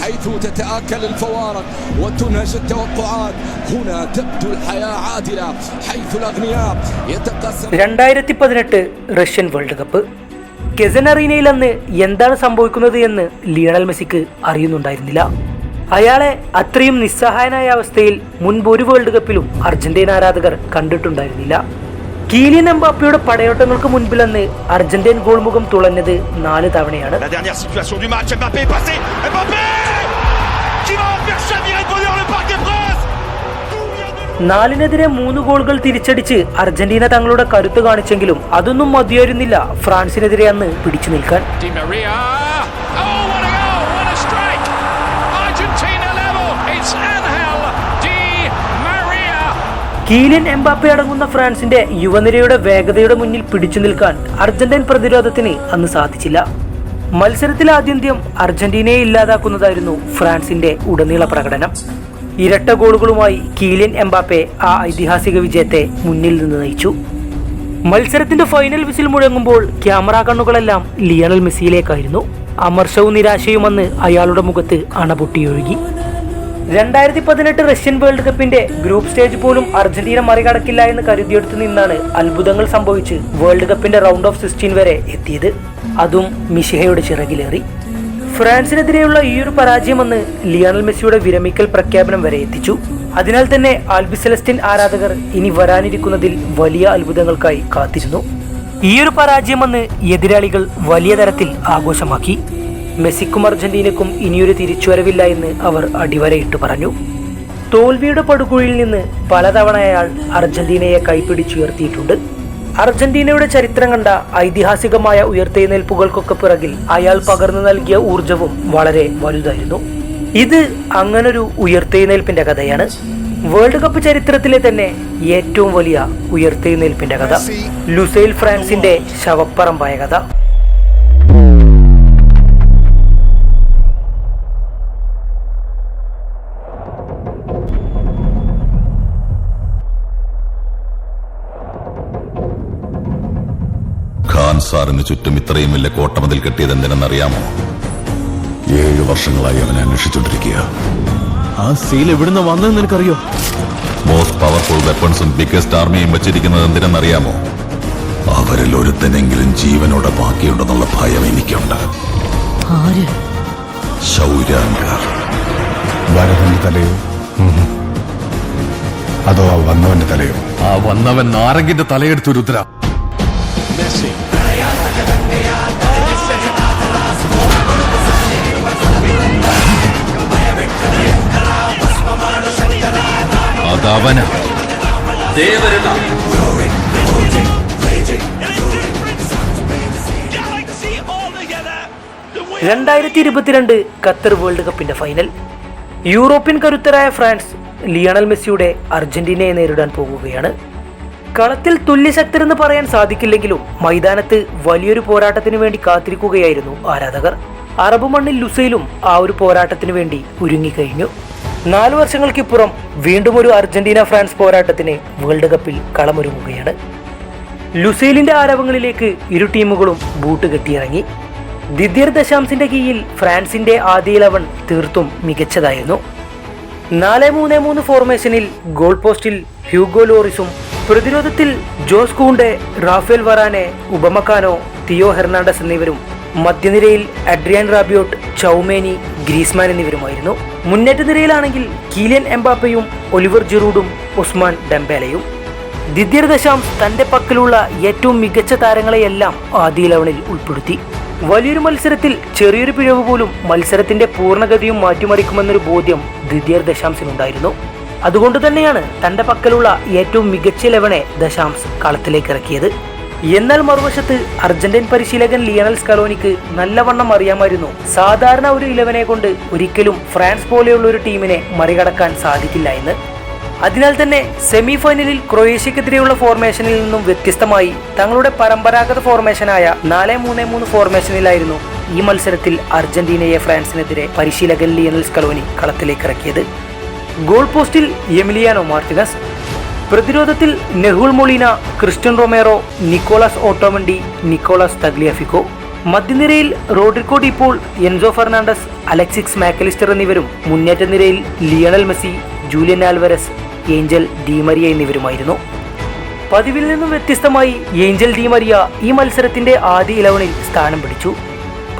حيث تتآكل الفوارق وتنهش التوقعات هنا تبدو الحياة عادلة حيث الأغنياء يتقاسم രണ്ടായിരത്തി പതിനെട്ട് Russian world cup Kazan അറീനയിൽ അന്ന് എന്താണ് സംഭവിക്കുന്നത് എന്ന് ലിയണൽ മെസ്സിക്ക് അറിയുന്നുണ്ടായിരുന്നില്ല അയാളെ അത്രയും നിസ്സഹായനായ അവസ്ഥയിൽ മുൻപ് ഒരു വേൾഡ് കപ്പിലും അർജന്റീന ആരാധകർ കണ്ടിട്ടുണ്ടായിരുന്നില്ല കീലിയൻ എംബാപ്പയുടെ പടയോട്ടങ്ങൾക്ക് മുൻപിൽ അന്ന് അർജന്റീൻ ഗോൾമുഖം തുളഞ്ഞത് നാല് തവണയാണ്. നാലിനെതിരെ മൂന്ന് ഗോളുകൾ തിരിച്ചടിച്ച് അർജന്റീന തങ്ങളുടെ കരുത്ത് കാണിച്ചെങ്കിലും അതൊന്നും മതിയായിരുന്നില്ല ഫ്രാൻസിനെതിരെ അന്ന് പിടിച്ചു നിൽക്കാൻ. കീലിയൻ എംബാപ്പെ അടങ്ങുന്ന ഫ്രാൻസിന്റെ യുവനിരയുടെ വേഗതയുടെ മുന്നിൽ പിടിച്ചു നിൽക്കാൻ അർജന്റീൻ പ്രതിരോധത്തിന് അന്ന് സാധിച്ചില്ല. മത്സരത്തിൽ ആദ്യന്ത്യം അർജന്റീനയെ ഇല്ലാതാക്കുന്നതായിരുന്നു ഫ്രാൻസിന്റെ ഉടനീള പ്രകടനം. ഇരട്ട ഗോളുകളുമായി കീലിയൻ എംബാപ്പെ ആ ഐതിഹാസിക വിജയത്തെ മുന്നിൽ നിന്ന് നയിച്ചു. മത്സരത്തിന്റെ ഫൈനൽ വിസിൽ മുഴങ്ങുമ്പോൾ ക്യാമറ കണ്ണുകളെല്ലാം ലിയണൽ മെസ്സിയിലേക്കായിരുന്നു. അമർഷവും നിരാശയും അയാളുടെ മുഖത്ത് അണപൊട്ടിയൊഴുകി. രണ്ടായിരത്തി പതിനെട്ട് റഷ്യൻ വേൾഡ് കപ്പിന്റെ ഗ്രൂപ്പ് സ്റ്റേജ് പോലും അർജന്റീന മറികടക്കില്ല എന്ന് കരുതിയെടുത്ത് നിന്നാണ് അത്ഭുതങ്ങൾ സംഭവിച്ച് വേൾഡ് കപ്പിന്റെ റൗണ്ട് ഓഫ് സിക്സ്റ്റീൻ വരെ എത്തിയത്. അതും മിഷിഹയുടെ ചിറകിലേറി. ഫ്രാൻസിനെതിരെയുള്ള ഈ ഒരു പരാജയമെന്ന് ലിയണൽ മെസ്സിയുടെ വിരമിക്കൽ പ്രഖ്യാപനം വരെ എത്തിച്ചു. അതിനാൽ തന്നെ ആൽബി സെലസ്റ്റിൻ ആരാധകർ ഇനി വരാനിരിക്കുന്നതിൽ വലിയ അത്ഭുതങ്ങൾക്കായി കാത്തിരുന്നു. ഈ ഒരു പരാജയമെന്ന് എതിരാളികൾ വലിയ തരത്തിൽ ആഘോഷമാക്കി. മെസ്സിക്കും അർജന്റീനക്കും ഇനിയൊരു തിരിച്ചുവരവില്ല എന്ന് അവർ അടിവരയിട്ട് പറഞ്ഞു. തോൽവിയുടെ പടുകുഴിയിൽ നിന്ന് പലതവണ അയാൾ അർജന്റീനയെ കൈപ്പിടിച്ചുയർത്തിയിട്ടുണ്ട് അർജന്റീനയുടെ ചരിത്രം കണ്ട ഐതിഹാസികമായ ഉയർത്തെഴുന്നേൽപ്പുകൾക്കൊക്കെ പിറകിൽ അയാൾ പകർന്നു നൽകിയ ഊർജവും വളരെ വലുതായിരുന്നു. ഇത് അങ്ങനൊരു ഉയർത്തെഴുന്നേൽപ്പിന്റെ കഥയാണ്. വേൾഡ് കപ്പ് ചരിത്രത്തിലെ തന്നെ ഏറ്റവും വലിയ ഉയർത്തെഴുന്നേൽപ്പിന്റെ കഥ. ലുസൈൽ ഫ്രാൻസിന്റെ ശവപ്പറമ്പായ കഥ. ഖാൻ സാറിന് ചുറ്റും ഇത്രയും വലിയ കോട്ടമതിൽ കെട്ടിയത് എന്തിനെന്നറിയാമോ? ഏഴ് വർഷങ്ങളായി അവനെ അന്വേഷിച്ചുകൊണ്ടിരിക്കുക ആ സീൽ എവിടുന്ന് വന്നതെന്ന് നിനക്കറിയോ? മോസ്റ്റ് പവർഫുൾ വെപ്പൺസും ബിഗ്ഗസ്റ്റ് ആർമിയും വെച്ചിരിക്കുന്നത് എന്തിനെന്നറിയാമോ? അവരിൽ ഒരുത്തനെങ്കിലും ജീവനോടെ ബാക്കിയുണ്ടെന്നുള്ള ഭയം എനിക്കുണ്ട്. ശൗര്യാങ്കർ വരവന്റെ തലയോ? അതോ ആ വന്നവന്റെ തലയോ? ആ വന്നവൻ നാരങ്ങിന്റെ തലയെടുത്തു രുദ്ര അതവന രണ്ടായിരത്തി ഇരുപത്തിരണ്ട് ഖത്തർ വേൾഡ് കപ്പിന്റെ ഫൈനൽ യൂറോപ്യൻ കരുത്തരായ ഫ്രാൻസ് ലിയണൽ മെസ്സിയുടെ അർജന്റീനയെ നേരിടാൻ പോകുകയാണ്. കളത്തിൽ തുല്യശക്തരെന്ന് പറയാൻ സാധിക്കില്ലെങ്കിലും മൈതാനത്ത് വലിയൊരു പോരാട്ടത്തിന് വേണ്ടി കാത്തിരിക്കുകയായിരുന്നു ആരാധകർ. അറബ് മണ്ണിൽ ലുസയിലും ആ ഒരു പോരാട്ടത്തിന് വേണ്ടി ഒരുങ്ങിക്കഴിഞ്ഞു നാലു വർഷങ്ങൾക്കിപ്പുറം വീണ്ടും ഒരു അർജന്റീന ഫ്രാൻസ് പോരാട്ടത്തിന് വേൾഡ് കപ്പിൽ കളമൊരുങ്ങുകയാണ്. ലുസൈലിന്റെ ആരവങ്ങളിലേക്ക് ഇരു ടീമുകളും ബൂട്ട് കെട്ടിയിറങ്ങി. ദിദ്യർ ദശാംസിന്റെ കീഴിൽ ഫ്രാൻസിന്റെ ആദ്യ ഇലവൻ തീർത്തും മികച്ചതായിരുന്നു. നാല് മൂന്ന് മൂന്ന് ഫോർമേഷനിൽ ഗോൾ പോസ്റ്റിൽ ഹ്യൂഗോ ലോറിസും പ്രതിരോധത്തിൽ Jose Kounde Raphael Varane Upamecano Theo Hernandez എന്നിവരും മധ്യനിരയിൽ അഡ്രിയാൻ റാബിയോട്ട് ചൗമേനി ഗ്രീസ്മാൻ എന്നിവരുമായിരുന്നു. മുന്നേറ്റ നിരയിലാണെങ്കിൽ കീലിയൻ എംബാപ്പയും ഒലിവർ ജിറൂഡും ഉസ്മാൻ ഡംബേലയും. ദിദ്യർ ദശാം തന്റെ പക്കലുള്ള ഏറ്റവും മികച്ച താരങ്ങളെയെല്ലാം ആദ്യ ഇലവനിൽ ഉൾപ്പെടുത്തി. വലിയൊരു മത്സരത്തിൽ ചെറിയൊരു പിഴവ് പോലും മത്സരത്തിന്റെ പൂർണഗതിയും മാറ്റിമറിക്കുമെന്നൊരു ബോധ്യം ദിദ്യർ ദശാംസിനുണ്ടായിരുന്നു അതുകൊണ്ട് തന്നെയാണ് തന്റെ പക്കലുള്ള ഏറ്റവും മികച്ച ഇലവനെ ദശാംസ് കളത്തിലേക്ക് ഇറക്കിയത്. എന്നാൽ മറുവശത്ത് അർജന്റീൻ പരിശീലകൻ ലിയണൽ സ്കലോനിക്ക് നല്ലവണ്ണം അറിയാമായിരുന്നു. സാധാരണ ഒരു ഇലവനെ കൊണ്ട് ഒരിക്കലും ഫ്രാൻസ് പോലെയുള്ള ഒരു ടീമിനെ മറികടക്കാൻ സാധിക്കില്ല എന്ന്. അതിനാൽ തന്നെ സെമി ഫൈനലിൽ ക്രൊയേഷ്യക്കെതിരെയുള്ള ഫോർമേഷനിൽ നിന്നും വ്യത്യസ്തമായി തങ്ങളുടെ പരമ്പരാഗത ഫോർമേഷനായ നാല് മൂന്ന് മൂന്ന് ഫോർമേഷനിലായിരുന്നു ഈ മത്സരത്തിൽ അർജന്റീനയെ ഫ്രാൻസിനെതിരെ പരിശീലകൻ ലിയണൽ സ്കലോനി കളത്തിലേക്ക് ഇറക്കിയത്. ഗോൾ പോസ്റ്റിൽ എമിലിയാനോ മാർട്ടിനസ് പ്രതിരോധത്തിൽ Nahuel Molina Cristian Romero Nicolas Otamendi Nicolas Tagliafico. മധ്യനിരയിൽ Rodrigo De Paul Enzo Fernandez Alexis Mac Allister എന്നിവരും. മുന്നേറ്റ നിരയിൽ Lionel Messi Julian Alvarez Angel Di Maria എന്നിവരുമായിരുന്നു. പതിവിൽ നിന്നും വ്യത്യസ്തമായി ഏഞ്ചൽ ഡിമരിയ ഈ മത്സരത്തിന്റെ ആദ്യ ഇലവനിൽ സ്ഥാനം പിടിച്ചു.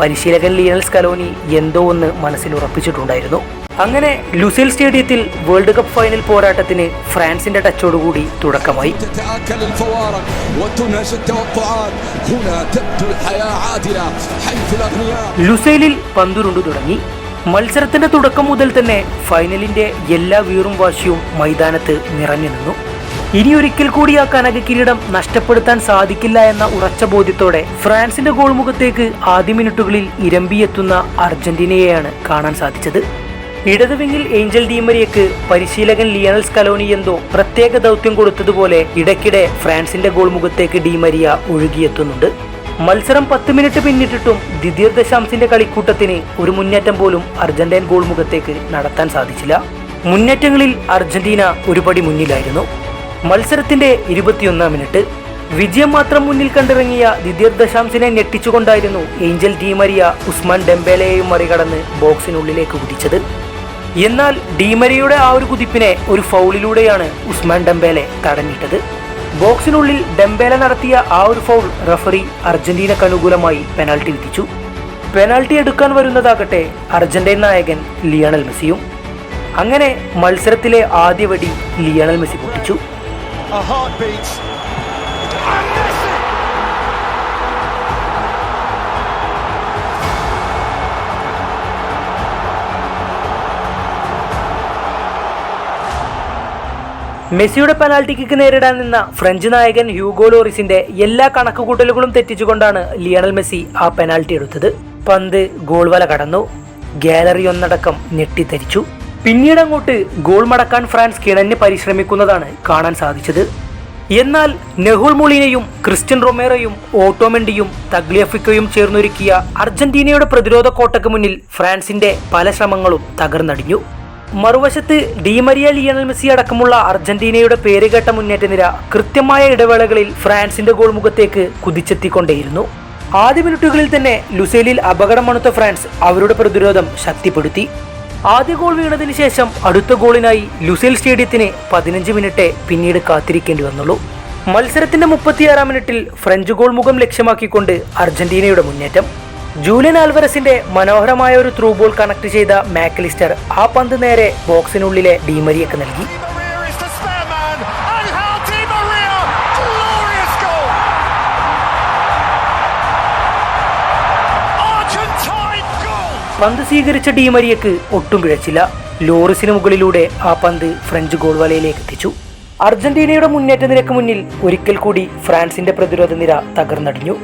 പരിശീലകൻ ലിയണൽ സ്കലോനി എന്തോ ഒന്ന് മനസ്സിൽ ഉറപ്പിച്ചിട്ടുണ്ടായിരുന്നു. അങ്ങനെ ലുസിൽ സ്റ്റേഡിയത്തിൽ വേൾഡ് കപ്പ് ഫൈനൽ പോരാട്ടത്തിന് ഫ്രാൻസിന്റെ ടച്ചോടുകൂടി തുടക്കമായി. ലുസൈലിൽ പന്തുരുണ്ടു തുടങ്ങി. മത്സരത്തിന്റെ തുടക്കം മുതൽ തന്നെ ഫൈനലിന്റെ എല്ലാ വീറും വാശിയും മൈതാനത്ത് നിറഞ്ഞു നിന്നു. ഇനിയൊരിക്കൽ കൂടി ആ കനക കിരീടം നഷ്ടപ്പെടുത്താൻ സാധിക്കില്ല എന്ന ഉറച്ച ബോധ്യത്തോടെ ഫ്രാൻസിന്റെ ഗോൾമുഖത്തേക്ക് ആദ്യ മിനിറ്റുകളിൽ ഇരമ്പിയെത്തുന്ന അർജന്റീനയെയാണ് കാണാൻ സാധിച്ചത്. ഇടത് വിങ്ങിൽ ഏഞ്ചൽ ഡീമരിയക്ക് പരിശീലകൻ ലിയണൽ സ്കലോണി എന്തോ പ്രത്യേക ദൗത്യം കൊടുത്തതുപോലെ ഇടയ്ക്കിടെ ഫ്രാൻസിന്റെ ഗോൾ മുഖത്തേക്ക് ഡീമരിയ ഒഴുകിയെത്തുന്നുണ്ട്. മത്സരം പത്ത് മിനിറ്റ് പിന്നിട്ടിട്ടും ദിദീർ ദശാംസിന്റെ കളിക്കൂട്ടത്തിന് ഒരു മുന്നേറ്റം പോലും അർജന്റൈൻ ഗോൾ മുഖത്തേക്ക് നടത്താൻ സാധിച്ചില്ല. മുന്നേറ്റങ്ങളിൽ അർജന്റീന ഒരുപടി മുന്നിലായിരുന്നു. മത്സരത്തിന്റെ ഇരുപത്തിയൊന്നാം മിനിറ്റ്. വിജയം മാത്രം മുന്നിൽ കണ്ടിറങ്ങിയ ദിദീർ ദശാംസിനെ ഞെട്ടിച്ചുകൊണ്ടായിരുന്നു ഏഞ്ചൽ ഡീമരിയ ഉസ്മാൻ ഡെംബേലയെയും മറികടന്ന് ബോക്സിനുള്ളിലേക്ക് കുതിച്ചത്. എന്നാൽ ഡീമരിയുടെ ആ ഒരു കുതിപ്പിനെ ഒരു ഫൗളിലൂടെയാണ് ഉസ്മാൻ ഡംബേലെ തടഞ്ഞിട്ടത്. ബോക്സിനുള്ളിൽ ഡംബേല നടത്തിയ ആ ഒരു ഫൗൾ റഫറി അർജന്റീനക്ക് അനുകൂലമായി പെനാൽറ്റി വിധിച്ചു. പെനാൽറ്റി എടുക്കാൻ വരുന്നതാകട്ടെ അർജന്റീൻ നായകൻ ലിയണൽ മെസ്സിയും. അങ്ങനെ മത്സരത്തിലെ ആദ്യ വെടി ലിയണൽ മെസ്സി പൊട്ടിച്ചു. മെസ്സിയുടെ പെനാൽറ്റി കിക്ക് നേരിടാൻ നിന്ന ഫ്രഞ്ച് നായകൻ ഹ്യൂഗോ ലോറിസിന്റെ എല്ലാ കണക്കുകൂട്ടലുകളും തെറ്റിച്ചുകൊണ്ടാണ് ലിയണൽ മെസ്സി ആ പെനാൽറ്റി എടുത്തത്. പന്ത് ഗോൾ വല കടന്നു. ഗാലറി ഒന്നടക്കം ഞെട്ടിത്തരിച്ചു. പിന്നീട് അങ്ങോട്ട് ഗോൾ മടക്കാൻ ഫ്രാൻസ് കിണഞ്ഞ് പരിശ്രമിക്കുന്നതാണ് കാണാൻ സാധിച്ചത്. എന്നാൽ നെഹുൽ മുളീനയും ക്രിസ്ത്യൻ റൊമേറോയും ഓട്ടോമെൻഡിയും തഗ്ലിയഫിക്കയും ചേർന്നൊരുക്കിയ അർജന്റീനയുടെ പ്രതിരോധ കോട്ടയ്ക്ക് മുന്നിൽ ഫ്രാൻസിന്റെ പല ശ്രമങ്ങളും തകർന്നടിഞ്ഞു. മറുവശത്ത് ഡിമരിയ ലിയണൽ മെസ്സി അടക്കമുള്ള അർജന്റീനയുടെ പേരുകേട്ട മുന്നേറ്റ നിര കൃത്യമായ ഇടവേളകളിൽ ഫ്രാൻസിന്റെ ഗോൾ മുഖത്തേക്ക് കുതിച്ചെത്തിക്കൊണ്ടേയിരുന്നു. ആദ്യ മിനിറ്റുകളിൽ തന്നെ ലുസേലിൽ അപകടമണുത്ത ഫ്രാൻസ് അവരുടെ പ്രതിരോധം ശക്തിപ്പെടുത്തി. ആദ്യ ഗോൾ വീണതിന് ശേഷം അടുത്ത ഗോളിനായി ലുസേൽ സ്റ്റേഡിയത്തിന് പതിനഞ്ച് മിനിറ്റ് പിന്നീട് കാത്തിരിക്കേണ്ടി വന്നുള്ളൂ. മത്സരത്തിന്റെ മുപ്പത്തിയാറാം മിനിറ്റിൽ ഫ്രഞ്ച് ഗോൾ മുഖം ലക്ഷ്യമാക്കിക്കൊണ്ട് അർജന്റീനയുടെ മുന്നേറ്റം. ജൂലിയൻ ആൽവറസിന്റെ മനോഹരമായ ഒരു ത്രൂ ബോൾ കണക്ട് ചെയ്ത മാക്കലിസ്റ്റർ ആ പന്ത് നേരെ ബോക്സിനുള്ളിലെ ഡീമരിയക്ക് നൽകി. പന്ത് സ്വീകരിച്ച ഡീമരിയക്ക് ഒട്ടും പിഴച്ചില്ല. ലോറിസിന് മുകളിലൂടെ ആ പന്ത് ഫ്രഞ്ച് ഗോൾ വലയിലേക്ക് എത്തിച്ചു. അർജന്റീനയുടെ മുന്നേറ്റ നിരക്ക് മുന്നിൽ ഒരിക്കൽ കൂടി ഫ്രാൻസിന്റെ പ്രതിരോധ നിര തകർന്നടിഞ്ഞു.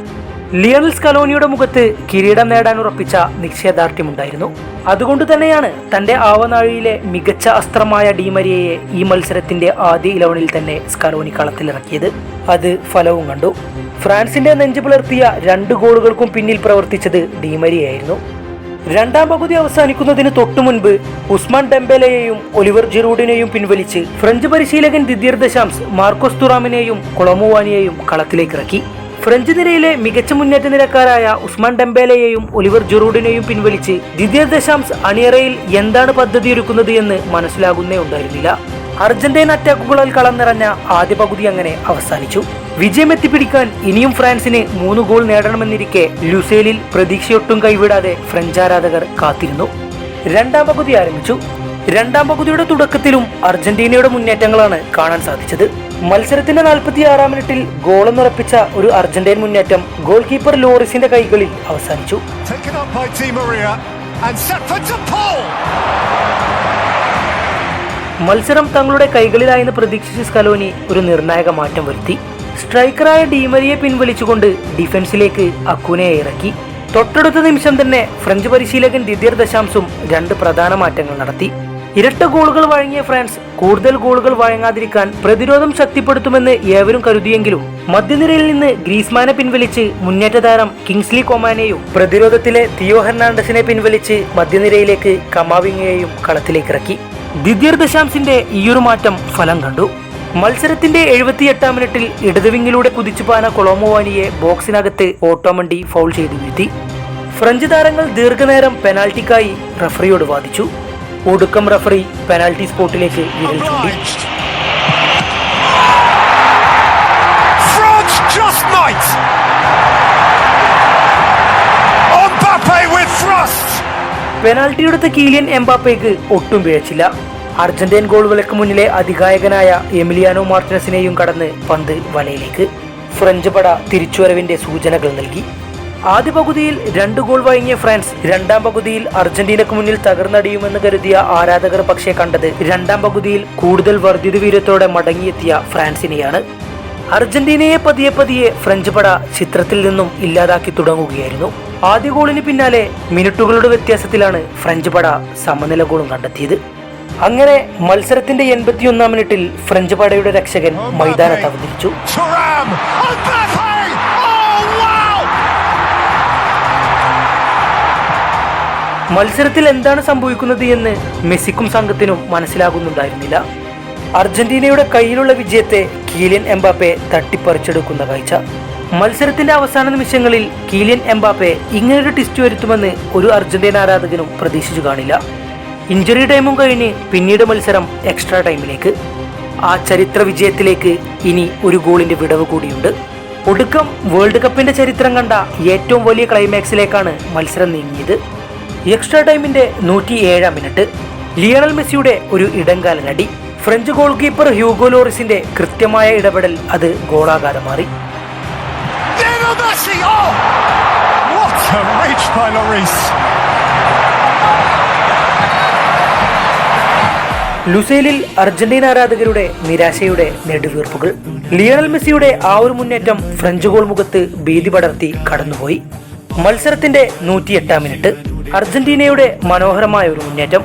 ലിയണൽ സ്കലോനിയുടെ മുഖത്ത് കിരീടം നേടാൻ ഉറപ്പിച്ച നിശ്ചയദാർഢ്യമുണ്ടായിരുന്നു. അതുകൊണ്ട് തന്നെയാണ് തന്റെ ആവനാഴിയിലെ മികച്ച അസ്ത്രമായ ഡീമരിയയെ ഈ മത്സരത്തിന്റെ ആദ്യ ഇലവനിൽ തന്നെ സ്കലോനി കളത്തിലിറക്കിയത്. അത് ഫലവും കണ്ടു. ഫ്രാൻസിന്റെ നെഞ്ചു പുലർത്തിയ രണ്ട് ഗോളുകൾക്കും പിന്നിൽ പ്രവർത്തിച്ചത് ഡീമരിയായിരുന്നു രണ്ടാം പകുതി അവസാനിക്കുന്നതിന് തൊട്ടു മുൻപ് ഉസ്മാൻ ഡെംബലയെയും ഒലിവർ ജിറൂഡിനെയും പിൻവലിച്ച് ഫ്രഞ്ച് പരിശീലകൻ ദിദിയർ ദശാംസ് മാർക്കോസ് തുറാമിനെയും കൊളമുവാനിയെയും കളത്തിലേക്ക് ഇറക്കി ഫ്രഞ്ച് നിരയിലെ മികച്ച മുന്നേറ്റ നിരക്കാരായ ഉസ്മാൻ ഡെംബേലയെയും ഒലിവർ ജുറൂഡിനെയും പിൻവലിച്ച് ദ്വിതീയ ദശാംശ അണിയറയിൽ എന്താണ് പദ്ധതി ഒരുക്കുന്നത് എന്ന് മനസ്സിലാകുന്നേ ഉണ്ടായിരുന്നില്ല. അർജന്റീന അറ്റാക്കുകളാൽ കളം നിറഞ്ഞ ആദ്യ പകുതി അങ്ങനെ അവസാനിച്ചു. വിജയം എത്തിപ്പിടിക്കാൻ ഇനിയും ഫ്രാൻസിന് മൂന്ന് ഗോൾ നേടണമെന്നിരിക്കെ ലുസേലിൽ പ്രതീക്ഷയൊട്ടും കൈവിടാതെ ഫ്രഞ്ച് ആരാധകർ കാത്തിരുന്നു. രണ്ടാം പകുതി ആരംഭിച്ചു. രണ്ടാം പകുതിയുടെ തുടക്കത്തിലും അർജന്റീനയുടെ മുന്നേറ്റങ്ങളാണ് കാണാൻ സാധിച്ചത്. മത്സരത്തിന്റെ നാൽപ്പത്തി ആറാം മിനിറ്റിൽ ഗോളെന്നുറപ്പിച്ച ഒരു അർജന്റീൻ മുന്നേറ്റം ഗോൾ കീപ്പർ ലോറിസിന്റെ കൈകളിൽ അവസാനിച്ചു. മത്സരം തങ്ങളുടെ കൈകളിലായെന്ന് പ്രതീക്ഷിച്ച സ്കലോനി ഒരു നിർണായക മാറ്റം വരുത്തി. സ്ട്രൈക്കറായ ഡീമരിയെ പിൻവലിച്ചുകൊണ്ട് ഡിഫൻസിലേക്ക് അക്കുനെ ഇറക്കി. തൊട്ടടുത്ത നിമിഷം തന്നെ ഫ്രഞ്ച് പരിശീലകൻ ദിദിയർ ദശാംസും രണ്ട് പ്രധാന മാറ്റങ്ങൾ നടത്തി. ഇരട്ട ഗോളുകൾ വഴങ്ങിയ ഫ്രാൻസ് കൂടുതൽ ഗോളുകൾ വഴങ്ങാതിരിക്കാൻ പ്രതിരോധം ശക്തിപ്പെടുത്തുമെന്ന് ഏവരും കരുതിയെങ്കിലും മധ്യനിരയിൽ നിന്ന് ഗ്രീസ്മാനെ പിൻവലിച്ച് മുന്നേറ്റ താരം കിങ്സ്ലി കൊമാനെയും പ്രതിരോധത്തിലെ തിയോ ഹെർണാണ്ടസിനെ പിൻവലിച്ച് മധ്യനിരയിലേക്ക് കമാവിങ്ങയെയും കളത്തിലേക്ക് ഇറക്കി ദിദ്യർ ദശാംസിന്റെ ഈയൊരു മാറ്റം ഫലം കണ്ടു. മത്സരത്തിന്റെ എഴുപത്തിയെട്ടാം മിനിറ്റിൽ ഇടതുവിങ്ങിലൂടെ കുതിച്ചുപാന കൊളോമോവാനിയെ ബോക്സിനകത്ത് ഓട്ടോമണ്ടി ഫൗൾ ചെയ്തു വീഴ്ത്തി. ഫ്രഞ്ച് താരങ്ങൾ ദീർഘനേരം പെനാൽറ്റിക്കായി റഫറിയോട് വാദിച്ചു. ഒടുക്കം റഫറി പെനാൽറ്റി സ്പോട്ടിലേക്ക് വിരൽ ചൂണ്ടി Obliged. France just might. Mbappe with thrust. Penalty എടുത്ത കീലിയൻ എംബാപ്പയ്ക്ക് ഒട്ടും പിഴച്ചില്ല അർജന്റീൻ ഗോൾ വിലക്ക് മുന്നിലെ അധികായകനായ എമിലിയാനോ മാർട്ടിനസിനെയും കടന്ന് പന്ത് വലയിലേക്ക് ഫ്രഞ്ച് പട തിരിച്ചുവരവിന്റെ സൂചനകൾ നൽകി ആദ്യ പകുതിയിൽ രണ്ട് ഗോൾ വഴങ്ങിയ ഫ്രാൻസ് രണ്ടാം പകുതിയിൽ അർജന്റീനക്ക് മുന്നിൽ തകർന്നടിയുമെന്ന് കരുതിയ ആരാധകർ പക്ഷേ കണ്ടത് രണ്ടാം പകുതിയിൽ കൂടുതൽ വർദ്ധിത വീര്യത്തോടെ മടങ്ങിയെത്തിയ ഫ്രാൻസിനെയാണ്. അർജന്റീനയെ പതിയെ പതിയെ ഫ്രഞ്ച് പട ചിത്രത്തിൽ നിന്നും ഇല്ലാതാക്കി തുടങ്ങുകയായിരുന്നു. ആദ്യ ഗോളിന് പിന്നാലെ മിനിറ്റുകളുടെ വ്യത്യാസത്തിലാണ് ഫ്രഞ്ച് പട സമനില ഗോളും കണ്ടെത്തിയത്. അങ്ങനെ മത്സരത്തിന്റെ എൺപത്തിയൊന്നാം മിനിറ്റിൽ ഫ്രഞ്ച് പടയുടെ രക്ഷകൻ മൈതാനത്ത് അവതരിച്ചു. മത്സരത്തിൽ എന്താണ് സംഭവിക്കുന്നത് എന്ന് മെസ്സിക്കും സംഘത്തിനും മനസ്സിലാകുന്നുണ്ടായിരുന്നില്ല. അർജന്റീനയുടെ കയ്യിലുള്ള വിജയത്തെ കീലിയൻ എംബാപ്പെ തട്ടിപ്പറിച്ചെടുക്കുന്ന കാഴ്ച. മത്സരത്തിന്റെ അവസാന നിമിഷങ്ങളിൽ കീലിയൻ എംബാപ്പെ ഇങ്ങനൊരു ടിസ്റ്റ് വരുത്തുമെന്ന് ഒരു അർജന്റീന ആരാധകനും പ്രതീക്ഷിച്ചു കാണില്ല. ഇഞ്ചുറി ടൈമും കഴിഞ്ഞ് പിന്നീട് മത്സരം എക്സ്ട്രാ ടൈമിലേക്ക് ആ ചരിത്ര വിജയത്തിലേക്ക് ഇനി ഒരു ഗോളിന്റെ വിടവ് കൂടിയുണ്ട്. ഒടുക്കം വേൾഡ് കപ്പിന്റെ ചരിത്രം കണ്ട ഏറ്റവും വലിയ ക്ലൈമാക്സിലേക്കാണ് മത്സരം നീങ്ങിയത്. എക്സ്ട്രാ ടൈമിന്റെ നൂറ്റി ഏഴാം മിനിറ്റ്. ലിയണൽ മെസ്സിയുടെ ഒരു ഇടങ്കാലനടി ഫ്രഞ്ച് ഗോൾ കീപ്പർ ഹ്യൂഗോ ലോറിസിന്റെ കൃത്യമായ ഇടപെടൽ അത് ഗോളാകാരം മാറി. Oh. ലുസേലിൽ അർജന്റീന ആരാധകരുടെ നിരാശയുടെ നെടുവീർപ്പുകൾ. ലിയണൽ മെസ്സിയുടെ ആ ഒരു മുന്നേറ്റം ഫ്രഞ്ച് ഗോൾ മുഖത്ത് ഭീതി പടർത്തി കടന്നുപോയി. മത്സരത്തിന്റെ നൂറ്റിയെട്ടാം മിനിറ്റ്. അർജന്റീനയുടെ മനോഹരമായ ഒരു മുന്നേറ്റം.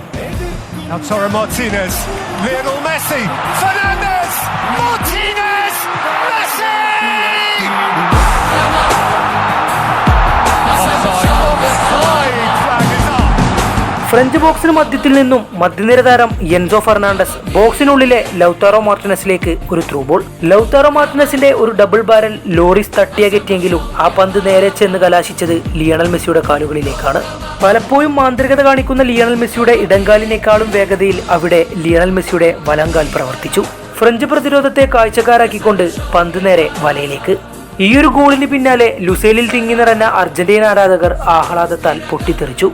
ഫ്രഞ്ച് ബോക്സിന് മധ്യത്തിൽ നിന്നും മധ്യനിര താരം എൻസോ ഫെർണാണ്ടസ് ബോക്സിനുള്ളിലെ ലൗത്താറോ മാർട്ടിനസിലേക്ക് ഒരു ത്രൂ ബോൾ ലൗത്താറോ മാർട്ടിനസിന്റെ ഒരു ഡബിൾ ബാരൽ ലോറിസ് തട്ടിയകറ്റിയെങ്കിലും ആ പന്ത് നേരെ ചെന്ന് കലാശിച്ചത് ലിയണൽ മെസ്സിയുടെ കാലുകളിലേക്കാണ്. പലപ്പോഴും മാന്ത്രികത കാണിക്കുന്ന ലിയണൽ മെസ്സിയുടെ ഇടങ്കാലിനേക്കാളും വേഗതയിൽ അവിടെ ലിയണൽ മെസ്സിയുടെ വലങ്കാൽ പ്രവർത്തിച്ചു. ഫ്രഞ്ച് പ്രതിരോധത്തെ കാഴ്ചക്കാരാക്കിക്കൊണ്ട് പന്ത് നേരെ വലയിലേക്ക്. ഈയൊരു ഗോളിന് പിന്നാലെ ലുസേലിൽ തിങ്ങി നിറഞ്ഞ അർജന്റീന ആരാധകർ ആഹ്ലാദത്താൽ പൊട്ടിത്തെറിച്ചു.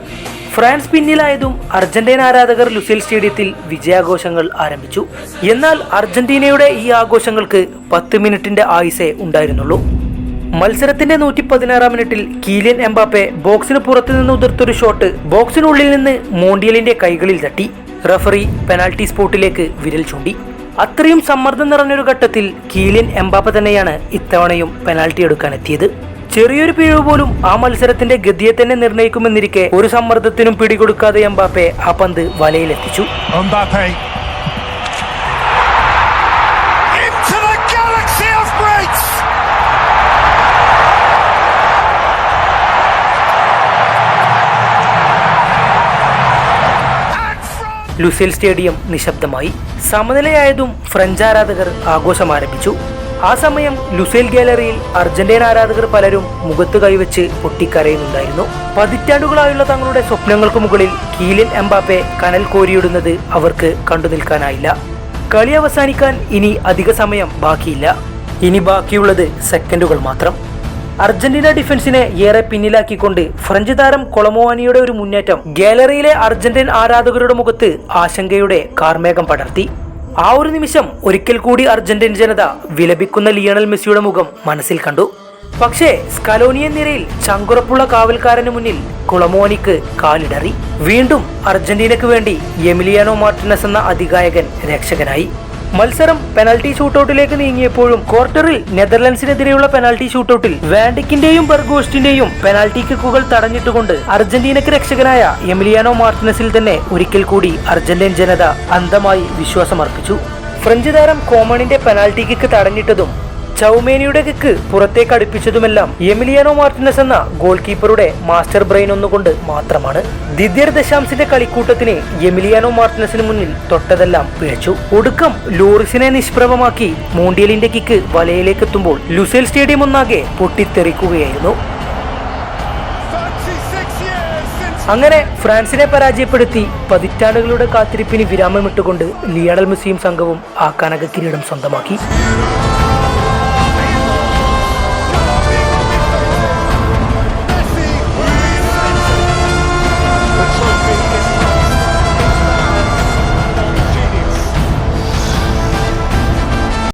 ഫ്രാൻസ് പിന്നിലായതും അർജന്റീന ആരാധകർ ലുസിൽ സ്റ്റേഡിയത്തിൽ വിജയാഘോഷങ്ങൾ ആരംഭിച്ചു. എന്നാൽ അർജന്റീനയുടെ ഈ ആഘോഷങ്ങൾക്ക് പത്ത് മിനിറ്റിന്റെ ആയുസേ ഉണ്ടായിരുന്നുള്ളൂ. മത്സരത്തിന്റെ നൂറ്റി പതിനാറാം മിനിറ്റിൽ കീലിയൻ എംബാപ്പെ ബോക്സിന് പുറത്തു നിന്ന് ഉതിർത്തൊരു ഷോട്ട് ബോക്സിനുള്ളിൽ നിന്ന് മോണ്ടിയലിന്റെ കൈകളിൽ തട്ടി. റഫറി പെനാൽറ്റി സ്പോട്ടിലേക്ക് വിരൽ ചൂണ്ടി. അത്രയും സമ്മർദ്ദം നിറഞ്ഞൊരു ഘട്ടത്തിൽ കീലിയൻ എംബാപ്പ തന്നെയാണ് ഇത്തവണയും പെനാൽറ്റി എടുക്കാൻ എത്തിയത് ചെറിയൊരു പിഴവ് പോലും ആ മത്സരത്തിന്റെ ഗതിയെ തന്നെ നിർണയിക്കുമെന്നിരിക്കെ ഒരു സമ്മർദ്ദത്തിനും പിടികൊടുക്കാതെ എംബാപ്പെ ആ പന്ത് വലയിലെത്തിച്ചു. ലുസേൽ സ്റ്റേഡിയം നിശബ്ദമായി. സമനിലയായതും ഫ്രഞ്ച് ആരാധകർ ആഘോഷം ആരംഭിച്ചു ആ സമയം ലുസേൽ ഗാലറിയിൽ അർജന്റീന ആരാധകർ പലരും മുഖത്ത് കൈവച്ച് പൊട്ടിക്കരയുന്നുണ്ടായിരുന്നു. പതിറ്റാണ്ടുകളായുള്ള തങ്ങളുടെ സ്വപ്നങ്ങൾക്ക് മുകളിൽ കീലിൻ എംബാപ്പെ കനൽ കോരിയിടുന്നത് അവർക്ക് കണ്ടു നിൽക്കാനായില്ല കളി അവസാനിക്കാൻ ഇനി അധിക സമയം ബാക്കിയില്ല. ഇനി ബാക്കിയുള്ളത് സെക്കൻഡുകൾ മാത്രം. അർജന്റീന ഡിഫൻസിനെ ഏറെ പിന്നിലാക്കിക്കൊണ്ട് ഫ്രഞ്ച് താരം കൊളമോവാനിയുടെ ഒരു മുന്നേറ്റം ഗാലറിയിലെ അർജന്റീൻ ആരാധകരുടെ മുഖത്ത് ആശങ്കയുടെ കാർമേഘം പടർത്തി. ആ ഒരു നിമിഷം ഒരിക്കൽ കൂടി അർജന്റീൻ ജനത വിലപിക്കുന്ന ലിയണൽ മെസ്സിയുടെ മുഖം മനസ്സിൽ കണ്ടു. പക്ഷേ സ്കലോനിയൻ നിരയിൽ ചങ്കുറപ്പുള്ള കാവൽക്കാരന് മുന്നിൽ കുളമോനിക്ക് കാലിടറി. വീണ്ടും അർജന്റീനയ്ക്ക് വേണ്ടി എമിലിയാനോ മാർട്ടിനസ് എന്ന അധികായകൻ രക്ഷകനായി. മത്സരം പെനാൾട്ടി ഷൂട്ടൌട്ടിലേക്ക് നീങ്ങിയപ്പോഴും ക്വാർട്ടറിൽ നെതർലൻഡ്സിനെതിരെയുള്ള പെനാൾട്ടി ഷൂട്ടൌട്ടിൽ വാൻഡിക്കിന്റെയും ബർഗോസ്റ്റിന്റെയും പെനാൾട്ടി കിക്കുകൾ തടഞ്ഞിട്ടുകൊണ്ട് അർജന്റീനക്ക് രക്ഷകനായ എമിലിയാനോ മാർട്ടിനസിൽ തന്നെ ഒരിക്കൽ കൂടി അർജന്റീൻ ജനത അന്ധമായി വിശ്വാസമർപ്പിച്ചു. ഫ്രഞ്ച് താരം കോമണിന്റെ പെനാൾട്ടി കിക്ക് തടഞ്ഞിട്ടതും ചൗമേനിയുടെ കിക്ക് പുറത്തേക്ക് അടുപ്പിച്ചതുമെല്ലാം എമിലിയാനോ മാർട്ടിനസ് എന്ന ഗോൾ കീപ്പറുടെ മാസ്റ്റർ ബ്രെയിൻ ഒന്നുകൊണ്ട് മാത്രമാണ്. ദിദ്യർ ദശാംസിന്റെ കളിക്കൂട്ടത്തിന് എമിലിയാനോ മാർട്ടിനസിന് മുന്നിൽ തൊട്ടതെല്ലാം പിഴച്ചു. ഒടുക്കം ലോറിസിനെ നിഷ്പ്രഭമാക്കി മോണ്ടിയലിന്റെ കിക്ക് വലയിലേക്ക് എത്തുമ്പോൾ ലുസേൽ സ്റ്റേഡിയം ഒന്നാകെ പൊട്ടിത്തെറിക്കുകയായിരുന്നു. 26 years since അങ്ങനെ ഫ്രാൻസിനെ പരാജയപ്പെടുത്തി പതിറ്റാണ്ടുകളുടെ കാത്തിരിപ്പിന് വിരാമമിട്ടുകൊണ്ട് ലിയണൽ മെസ്സിയും സംഘവും ആ കനക കിരീടം സ്വന്തമാക്കി.